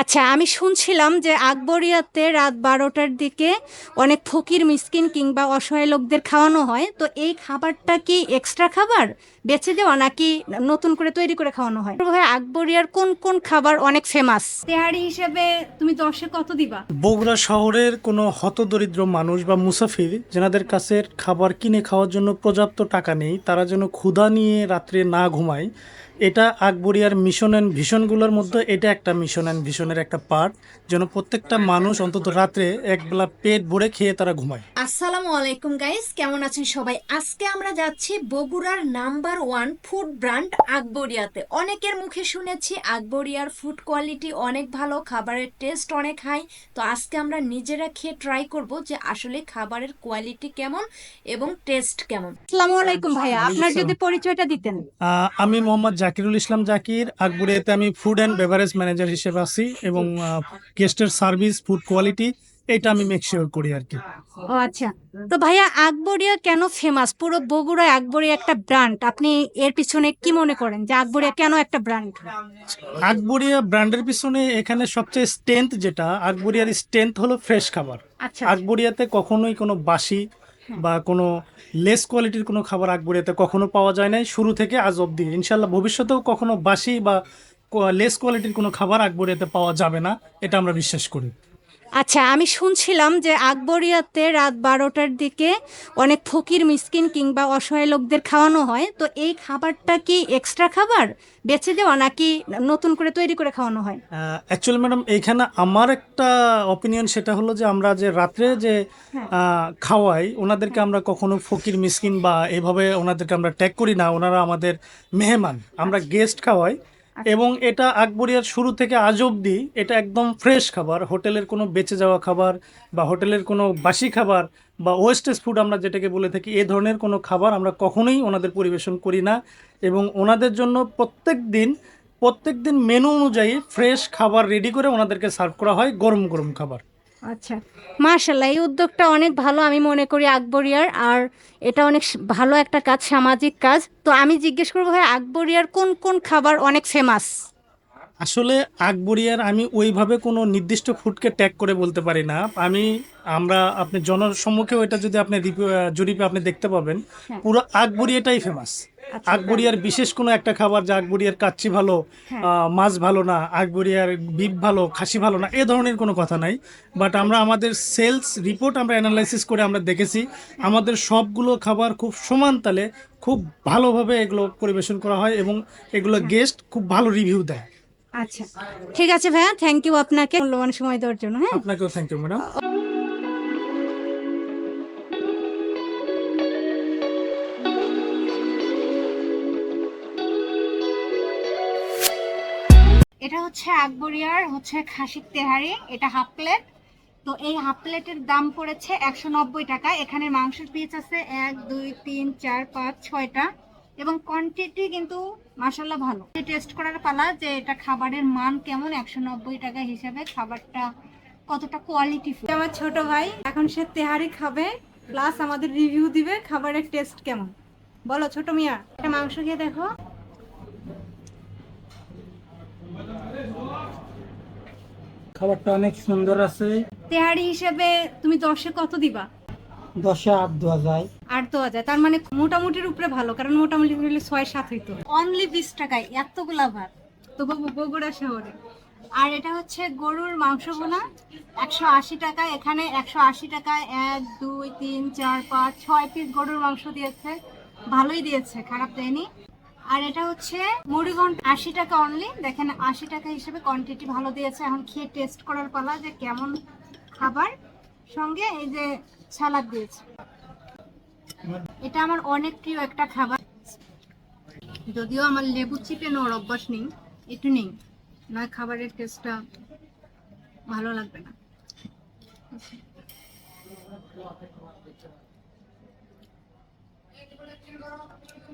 আচ্ছা আমি শুনছিলাম যে আকবরিয়াতে রাত বারোটার দিকে অনেক ফকির মিসকিন কিংবা অসহায় লোকদের খাওয়ানো হয়। তো এই খাবারটা কি এক্সট্রা খাবার? বেঁচে দেওয়া নাকি নতুন করে তৈরি করে খাওয়ানো হয়? ভাই আকবরিয়ার কোন কোন খাবার অনেক ফেমাস তেহারি হিসেবে তুমি দশে কত দিবা? বগুড়া শহরের কোনো হতদরিদ্র মানুষ বা মুসাফির যেনাদের কাছে খাবার কিনে খাওয়ার জন্য পর্যাপ্ত টাকা নেই তারা যেন ক্ষুধা নিয়ে রাত্রে না ঘুমায় এটা আকবরিয়ার মিশন অ্যান্ড ভিশনগুলোর মধ্যে এটা একটা মিশন অ্যান্ড ভিশনের একটা পার্ট যেন প্রত্যেকটা মানুষ অন্তত রাত্রে একবেলা পেট ভরে খেয়ে তারা ঘুমায়। আসসালামু আলাইকুম গাইস কেমন আছেন সবাই? আজকে আমরা যাচ্ছি বগুড়ার নাম্বার ওয়ান ফুড ব্র্যান্ড আকবরিয়াতে। অনেকের মুখে শুনেছি আকবরিয়ার ফুড কোয়ালিটি অনেক ভালো খাবারের টেস্ট অনেক হাই তো আজকে আমরা নিজেরা খেয়ে ট্রাই করব যে আসলে খাবারের কোয়ালিটি কেমন এবং টেস্ট কেমন। আসসালামু আলাইকুম ভাইয়া আপনার যদি পরিচয়টা দিতেন। আহ, আমি মোহাম্মদ জাকিরুল ইসলাম জাকির আকবরিয়াতে আমি ফুড অ্যান্ড বেভারেজ ম্যানেজার হিসেবে আছি এবং গেস্টের সার্ভিস ফুড কোয়ালিটি এটা আমি মেক শিওর করি আর কি। ও আচ্ছা। তো ভাইয়া আকবরিয়া কেন ফেমাস পুরো বগুড়ায় আকবরিয়া একটা ব্র্যান্ড আপনি এর পিছনে কি মনে করেন যে আকবরিয়া কেন একটা ব্র্যান্ড আকবরিয়া ব্র্যান্ডের পিছনে এখানে সবচেয়ে স্ট্রেংথ যেটা আকবরিয়ার স্ট্রেংথ হলো ফ্রেশ খাবার। আচ্ছা। আকবরিয়াতে কখনোই কোনো বাসি বা কোনো লেস কোয়ালিটির কোনো খাবার আকবরিয়াতে কখনো পাওয়া যায় নাই শুরু থেকে আজ অবধি। ইনশাল্লাহ ভবিষ্যতেও কখনো বাসি বা লেস কোয়ালিটির কোনো খাবার আকবরিয়াতে পাওয়া যাবে না, এটা আমরা বিশ্বাস করি। আচ্ছা আমি শুনছিলাম যে আকবরিয়াতে রাত বারোটার দিকে অনেক ফকির মিসকিন কিংবা অসহায় লোকদের খাওয়ানো হয়। তো এই খাবারটা কি এক্সট্রা খাবার? বেঁচে দেওয়া নাকি নতুন করে তৈরি করে খাওয়ানো হয়? অ্যাকচুয়ালি ম্যাডাম এইখানে আমার একটা অপিনিয়ন সেটা হলো যে আমরা যে রাত্রে যে খাওয়াই ওনাদেরকে আমরা কখনো ফকির মিসকিন বা এভাবে ওনাদেরকে আমরা ট্যাগ করি না। ওনারা আমাদের মেহমান। আমরা গেস্ট খাওয়াই। এবং এটা আকবরিয়ার শুরু থেকে আজ অবধি এটা একদম ফ্রেশ খাবার। হোটেলের কোনো বেঁচে যাওয়া খাবার বা হোটেলের কোনো বাসি খাবার বা ওয়েস্টেজ ফুড আমরা যেটাকে বলে থাকি, এ ধরনের কোনো খাবার আমরা কখনোই ওনাদের পরিবেশন করি না এবং ওনাদের জন্য প্রত্যেক দিন প্রত্যেক দিন মেনু অনুযায়ী ফ্রেশ খাবার রেডি করে ওনাদেরকে সার্ভ করা হয় গরম গরম খাবার। আচ্ছা। মার্শাল্লাহ এই উদ্যোগটা অনেক ভালো আমি মনে করি আকবরিয়ার আর এটা অনেক ভালো একটা কাজ সামাজিক কাজ। তো আমি জিজ্ঞেস করব ভাই আকবরিয়ার কোন কোন খাবার অনেক ফেমাস আসলে আকবরিয়ার আমি ওইভাবে কোনো নির্দিষ্ট ফুডকে ট্যাগ করে বলতে পারি না। আমি আমরা আপনি জনসম্মুখে ওইটা যদি আপনি জরিপে আপনি দেখতে পাবেন হ্যাঁ। পুরো আকবরিয়াটাই ফেমাস আকবরিয়ার বিশেষ কোনো একটা খাবার যে আকবরিয়ার কাচ্চি ভালো হ্যাঁ। মাছ ভালো না আকবরিয়ার বিপ ভালো খাসি ভালো না এ ধরনের কোনো কথা নাই। বাট আমরা আমাদের সেলস রিপোর্ট আমরা অ্যানালাইসিস করে আমরা দেখেছি আমাদের সবগুলো খাবার খুব সমান তালে খুব ভালোভাবে এগুলো পরিবেশন করা হয় এবং এগুলো গেস্ট খুব ভালো রিভিউ দেয়। আচ্ছা ঠিক আছে ভাইয়া থ্যাংক ইউ আপনাকে মূল্যবান সময় দেওয়ার জন্য হ্যাঁ। আপনাকেও থ্যাংক ইউ ম্যাডাম এটা হচ্ছে আকবরিয়ার হচ্ছে খাসির তেহারি, এটা হাফ প্লেট তো এই হাফ প্লেটের দাম পড়েছে একশো নব্বই টাকা। এখানে মাংসের পিস আছে এক, দুই, তিন, চার, পাঁচ, ছয়টা। এবং কোয়ান্টিটি কিন্তু মাসাল্লাহ ভালো। টেস্ট করার পালা যে এটা খাবারের মান কেমন, একশো নব্বই টাকা হিসাবে খাবারটা কতটা কোয়ালিটি আমার ছোট ভাই, এখন সে তেহারি খাবে প্লাস আমাদের রিভিউ দিবে, খাবারের টেস্ট কেমন। বলো ছোট মিয়া একটা মাংস খেয়ে দেখো। খাবারটা অনেক সুন্দর আছে। তেহারি হিসেবে তুমি দশে কত দিবা? দশে আট দেওয়া যায়। আট দেওয়া যায় তার মানে মোটামুটির উপরে ভালো কারণ মোটামুটি হলে ছয় সাত হইতো। অনলি বিশ টাকায় এতগুলা ভাত। তো বগুড়া শহরে। আর এটা হচ্ছে গরুর মাংস বোনা একশো আশি টাকা এখানে একশো আশি টাকায় এক দুই তিন চার পাঁচ ছয় পিস গরুর মাংস দিয়েছে। ভালোই দিয়েছে খারাপ দেয়নি। আর এটা হচ্ছে মুড়িঘণ্ট আশি টাকা অনলি দেখেন, আশি টাকা হিসেবে কোয়ান্টিটি ভালো দিয়েছে। এখন খেয়ে টেস্ট করার পালা যে কেমন খাবার। সঙ্গে এই যে সালাদ দিয়েছে। এটা আমার অনেক প্রিয় একটা খাবার। যদিও আমার লেবু চিপে নেওয়ার অভ্যাস নেই, একটু নেই। নয়, খাবারের টেস্টটা ভালো লাগবে না।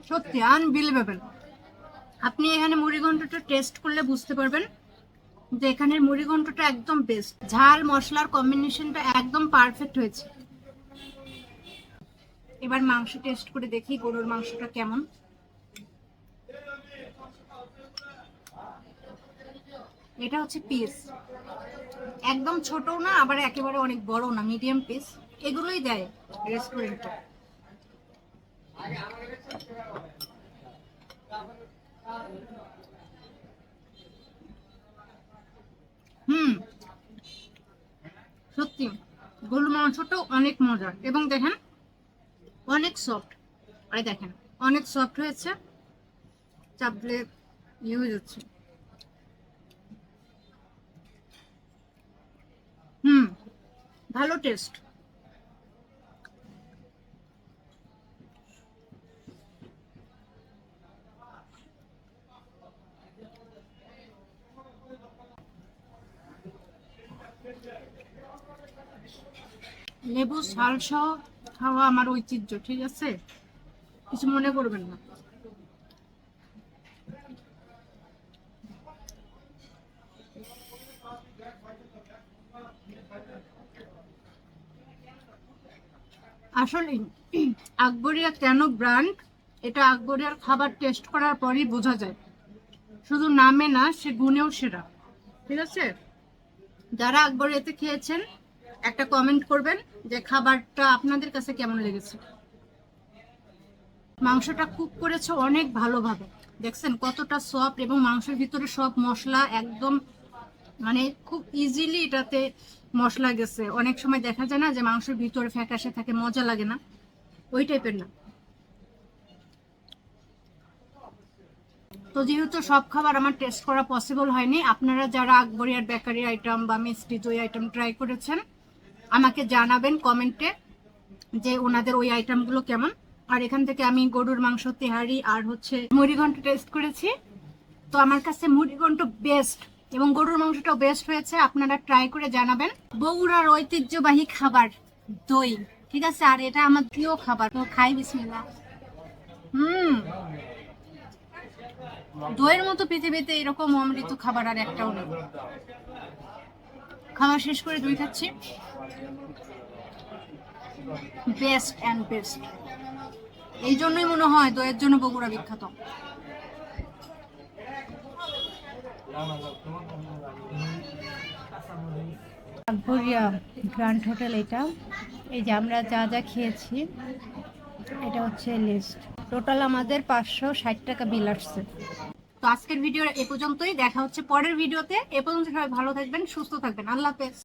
সত্যি আনবিলিভেবল আপনি এখানে মুড়িঘণ্টটা টেস্ট করলে বুঝতে পারবেন যে এখানের মুড়িঘণ্টটা একদম বেস্ট ঝাল, মশলার কম্বিনেশনটা একদম পারফেক্ট হয়েছে। এবার মাংস টেস্ট করে দেখি গরুর মাংসটা কেমন। এটা হচ্ছে পিস একদম ছোটও না, আবার একেবারে অনেক বড় না মিডিয়াম পিস এগুলোই দেয় রেস্টুরেন্টে হুম। সত্যি গরুর মাংসটাও অনেক মজার। এবং দেখেন, অনেক সফট আরে দেখেন, অনেক সফট হয়েছে। চাপলে ইয়ে হয়ে যাচ্ছে হুম, ভালো টেস্ট লেবু ঝাল সহ খাওয়া আমার ঐতিহ্য, ঠিক আছে? কিছু মনে করবেন না। আসলে, আকবরিয়া কেন ব্র্যান্ড এটা আকবরিয়ার খাবার টেস্ট করার পরই বোঝা যায়। শুধু নামে না, সে গুণেও সেরা। ঠিক আছে? যারা আকবরিয়াতে খেয়েছেন একটা কমেন্ট করবেন যে খাবারটা আপনাদের কাছে কেমন লেগেছে? মাংসটা কুক করেছে অনেক ভালোভাবে। দেখছেন কতটা সফট এবং মাংসের ভিতরে সব মশলা একদম মানে খুব ইজিলি এটাতে মশলা গেছে। অনেক সময় দেখা যায় না যে মাংসের ভিতরে ফ্যাকাশে থাকে মজা লাগে না। ওই টাইপের না। তো যেহেতু সব খাবার আমার টেস্ট করা পসিবল হয়নি, আপনারা যারা আকবরিয়ার বেকারি আইটেম বা মিষ্টি দই আইটেম ট্রাই করেছেন আমাকে জানাবেন কমেন্টে যে ওনাদের ওই আইটেমগুলো কেমন। আর এখান থেকে আমি গরুর মাংস, তেহারি আর হচ্ছে মুড়িঘণ্ট টেস্ট করেছি। তো আমার কাছে মুড়িঘণ্ট বেস্ট এবং গরুর মাংসটাও বেস্ট হয়েছে, আপনারা ট্রাই করে জানাবেন। বগুড়ার ঐতিহ্যবাহী খাবার দই, ঠিক আছে? আর এটা আমার প্রিয় খাবার। তো খাই, বিসমিল্লাহ। হুম। দইয়ের মতো পৃথিবীতে এরকম অমৃত খাবার আর একটাও নেই। খাওয়া শেষ করে দই খাচ্ছি। বেস্ট অ্যান্ড বেস্ট এই জন্যই মনে হয় দইয়ের জন্য বগুড়া বিখ্যাত। গ্র্যান্ড হোটেল এটা। এই যে আমরা যা যা খেয়েছি, এটা হচ্ছে লিস্ট টোটাল আমাদের পাঁচশো ষাট টাকা বিল আসছে। তো আজকের ভিডিও এ পর্যন্তই। দেখা হচ্ছে পরের ভিডিওতে। এ পর্যন্ত সবাই ভালো থাকবেন, সুস্থ থাকবেন। আল্লাহ হাফেজ।